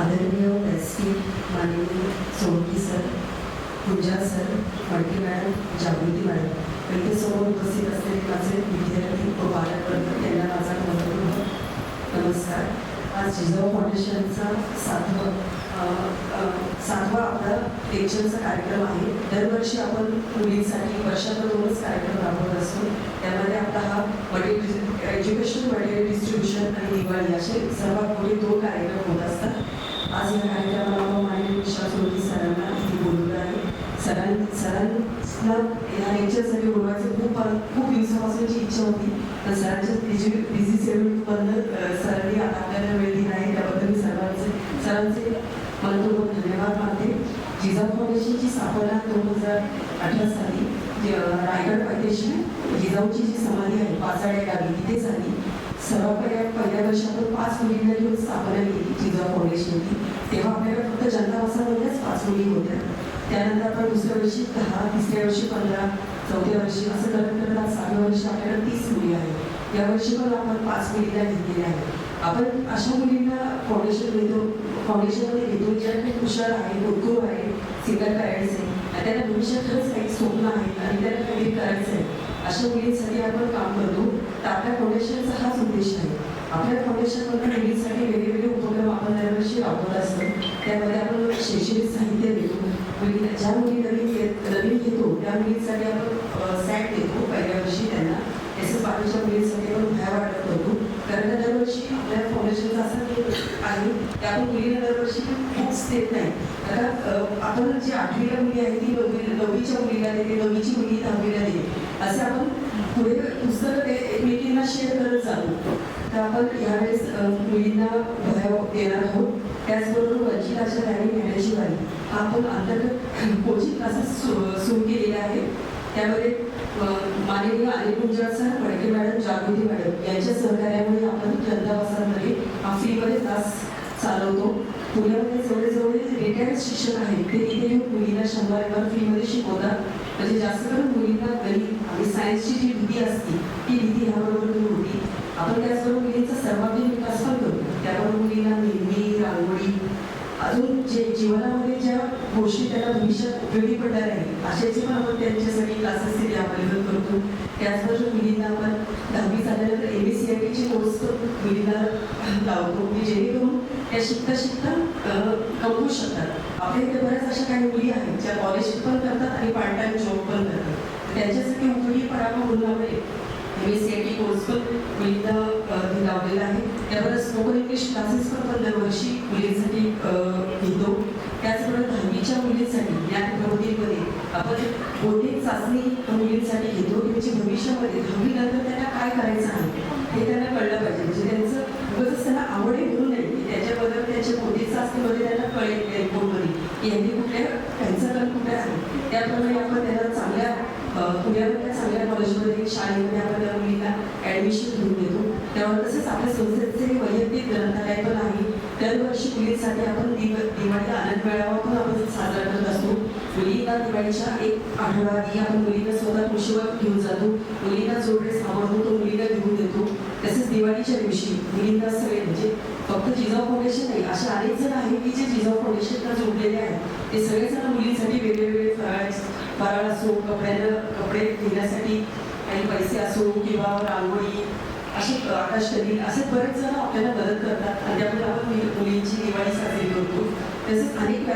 आदरणीय S P माननीय Solanki sir Pooja sir Malti madam Jagruti madam इथे समोर उपस्थित असलेले माझे विद्यार्थी व पालकवर्ग यांना माझा मनपूर्वक नमस्कार. आज जिजाऊ फाउंडेशनचा सातवा सातवा आपला टेन्शनचा कार्यक्रम आहे. दरवर्षी आपण मुलींसाठी वर्षातून दोनच कार्यक्रम राबवत असतो. त्यामध्ये आपला हा मटेरियल एज्युकेशन मटेरियल डिस्ट्रीब्युशन आणि दिवाळी असे सर्वात मोठे दोन कार्यक्रम होत असतात. आज या कार्यक्रमाला आपण माननीय विश्वास सरांना इथे बोलवलं आहे. सरां सरांना ह्या लेक्चरसाठी बोलवायचं खूप खूप दिवसापासूनची इच्छा होती. तर सरांच्या बिझी बिझी शेड्यूलबद्दल सरांनी आपल्याला वेळ दिला आहे. त्याबद्दल मी सर्वांचे सरांचे मनपूर्वक धन्यवाद मानते. जिजा फाउंडेशनची स्थापना दोन हजार अठरा साली रायगड पायथ्याशी जिजाऊची जी समाधी आहे पाचाड्या गावी तिथे झाली. सर्वात पहिल्या वर्षातून पाच मुलींना घेऊन स्थापना केली जिजाऊ फाउंडेशनची तेव्हा आपल्याला फक्त जनता वसामध्येच पाच मुली होत्या. त्यानंतर आपण दुसऱ्या वर्षी दहा तिसऱ्या वर्षी पंधरा चौथ्या वर्षी असं करत करत आज सहाव्या वर्षी आपल्याला तीस मुली आहेत. यावर्षी पण आपण पाच मुलींना घेतलेल्या आहेत. आपण अशा मुलींना फाउंडेशन घेतो फाउंडेशनमध्ये घेतो ज्या खूप हुशार आहे उत्तुर आहे सिंगल पॅरेंट्स आहे आणि त्यांना भविष्यात खरंच काही स्वप्न आहेत आणि त्यांना काहीतरी करायचं आहे अशा मुलींसाठी आपण काम करतो. तर आपल्या फाउंडेशनचा हाच उद्देश आहे. आपल्या फाउंडेशनमध्ये मुलींसाठी वेगवेगळे उपक्रम आपण दरवर्षी राबवत असतो. त्यामध्ये आपण शैक्षणिक साहित्य देतो मुली ज्या मुली नवीन नवीन घेतो त्या मुलींसाठी आपण सॅट देतो पहिल्या वर्षी त्यांना एस एस पाटीलच्या मुलींसाठी आपण भया वाटप करतो. कारण दरवर्षी आपल्या फाउंडेशनचा असा आहे की आपण मुलींना दरवर्षी बुक्स देत नाही. आता आपण जी आठवीला मुली आहे ती नववी नववीच्या मुलीला देते नववीची मुली दहावीला देते. असे आपण पुढे पुस्तकं ते एकमेकींना शेअर करत जातो. तर आपण यावेळेस मुलींना भयाव देणार आहोत. त्याचबरोबर वंचित अशा राणी घेण्याशिवाय आपण अंतर्गत कोचिंग क्लासेस सुरू केलेले आहे. त्यामध्ये अ, माननीय Anil sir Phadke madam Jagruti madam यांच्या सहकार्यामुळे आपण जनता वसाहतमध्ये हा फ्रीमध्ये क्लास चालवतो. पुण्यामध्ये जवळजवळ रिटायर्ड शिक्षक आहेत. ते तिथे येऊन मुलींना शंभर फ्रीमध्ये शिकवतात. म्हणजे जास्त करून मुलींना गणित आणि सायन्सची जी भीती असते ती भीती ह्याबरोबर दूर होती. आपण त्याचबरोबर मुलींचा सर्वांगीण विकास पण करतो. त्याबरोबर मुलींना मेहंदी रांगोळी अजून जे जीवनामध्ये ज्या गोष्टी त्याला भविष्यात उपयोगी पडणार आहे अशाचे पण आपण त्यांच्यासाठी क्लासेस तिथे अवेलेबल करतो. त्याचबरोबर मुलींना आपण दहावी झाल्यानंतर एम एस सी आय टीचे कोर्स करून मुलींना लावतो. की जेणेकरून त्या शिकता शिकता कमवू शकतात. आपल्या इथे बऱ्याच अशा काही मुली आहेत ज्या कॉलेज पण करतात आणि पार्ट टाइम जॉब पण करतात. त्यांच्यासाठी उपयोगी पडावा म्हणून आपण S C I T course पण मुलींना लावलेला आहे. त्याबरोबर स्पोकन इंग्लिश क्लासेस पण आपण दरवर्षी मुलींसाठी घेतो. त्याचबरोबर दहावीच्या मुलींसाठी या प्रबोधिनीमध्ये आपण कोणती चाचणी मुलींसाठी घेतो? की म्हणजे भविष्यामध्ये दहावीनंतर त्यांना काय करायचं आहे? हे त्यांना कळलं पाहिजे. म्हणजे त्यांचं उगाच त्यांना आवड आहे म्हणून नाही त्याच्याबद्दल त्यांच्या बौद्धिक चाचणीमध्ये त्यांना कळेल एअरपोर्टमध्ये की यांनी कुठल्या त्यांचं कल कुठे आहे? त्याप्रमाणे आपण त्यांना चांगल्या पुण्यामध्ये चांगल्या कॉलेजमध्ये शाळेमध्ये आपण त्या मुलीला ॲडमिशन घेऊन देतो. त्यावर तसेच आपल्या संस्थेचे वैयक्तिक ग्रंथालय पण आहे दरवर्षी मुलींसाठी आपण दिव दिवाळी आनंद मेळावा पण आपण साजरा करत असतो. मुलींना दिवाळीच्या एक आठवडा आधी आपण मुलींना स्वतः कृषीवर घेऊन जातो. मुलींना जो ड्रेस आवडतो तो मुलींना घेऊन देतो. तसेच दिवाळीच्या दिवशी मुलींना सगळे म्हणजे फक्त जिजाऊ फाउंडेशन नाही असे अनेक जण आहेत की जे जिजाऊ फाउंडेशनला जोडलेले आहेत. ते सगळेजण मुलींसाठी वेगवेगळे फराळ फराळ असो कपड्यांना कपडे घेण्यासाठी काही पैसे असो किंवा रांगोळी असे आकाशकंदील असे बरेच जण आपल्याला मदत करतात. आणि त्यामुळे आपण मुलींची दिवाळी साजरी करतो. तसेच अनेक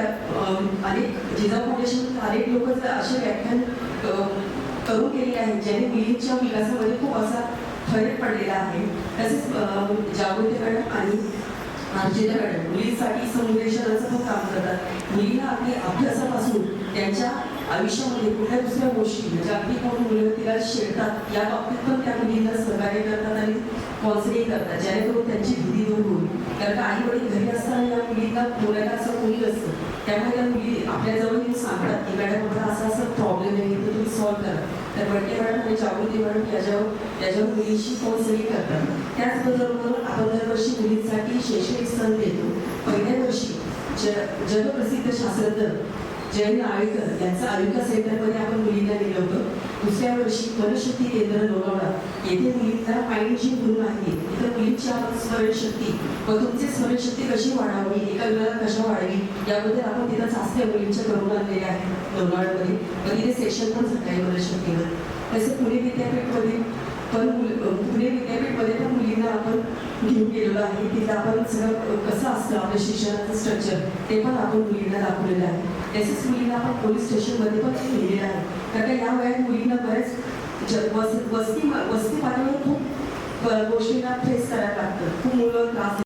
अनेक जिजाऊ फाउंडेशन अनेक लोक असे व्याख्यान करून गेलेले आहेत ज्याने मुलींच्या विकासामध्ये खूप असा फरक पडलेला आहे. तसेच अं, जागृती आणि अर्जिता मॅडम मुलींसाठी समुदेशनाचं पण काम करतात. मुलींना आपली अभ्यासापासून त्यांच्या आयुष्यामध्ये कुठल्या दुसऱ्या गोष्टी म्हणजे अगदी कोण मुलं तिला शेडतात या बाबतीत पण त्या मुलींना सहकार्य करतात आणि कॉन्सलिंग करतात जेणेकरून त्यांची भीती दूर होईल. कारण का आई वडील घरी असताना या मुलींना बोलायला असं कोणी नसतं. त्यामुळे त्या मुली आपल्याजवळ येऊन सांगतात की मॅडम मला असा असा प्रॉब्लेम आहे तो तुम्ही सॉल्व्ह करा. तर बडके मॅडम आणि जागृती मॅडम याच्यावर याच्यावर मुलींशी कौन्सिलिंग करतात. त्याचबरोबर आपण दरवर्षी मुलींसाठी शैक्षणिक सण देतो. पहिल्या वर्षी ज जगप्रसिद्ध शास्त्रज्ञ जयंत आळेकर यांचं आयुका सेंटरमध्ये आपण मुलींना दिलं होतं. दुसऱ्या वर्षी मनशक्ती केंद्र लोणावळा येथे मुलींना माइंड जिम म्हणून आहे. तर मुलींची आपण स्मरणशक्ती. व तुमची स्मरणशक्ती कशी वाढावी? एकाग्रता कशा वाढावी? याबद्दल आपण तिथं चाचण्या मुलींच्या करून आणलेल्या आहेत लोणावळ्यामध्ये व तिथे सेशन पण झालं आहे मनशक्तीवर तसे पुणे विद्यापीठमध्ये पण मुल- पुणे विद्यापीठमध्ये पण मुलींना आपण घेऊन गेलेलो आहे. तिथं आपण सगळं कसं असतं आपलं शिक्षणाचं स्ट्रक्चर ते पण आपण मुलींना दाखवलेलं आहे. एस मुलींना आपण पोलीस स्टेशनमध्ये पण लिहिलेलं आहे. कारण का या वयात मुलींना बऱ्याच ज वस्ती वस्ती पातळीवर खूप गोष्टींना फेस करायला लागतं. खूप मुलं त्रास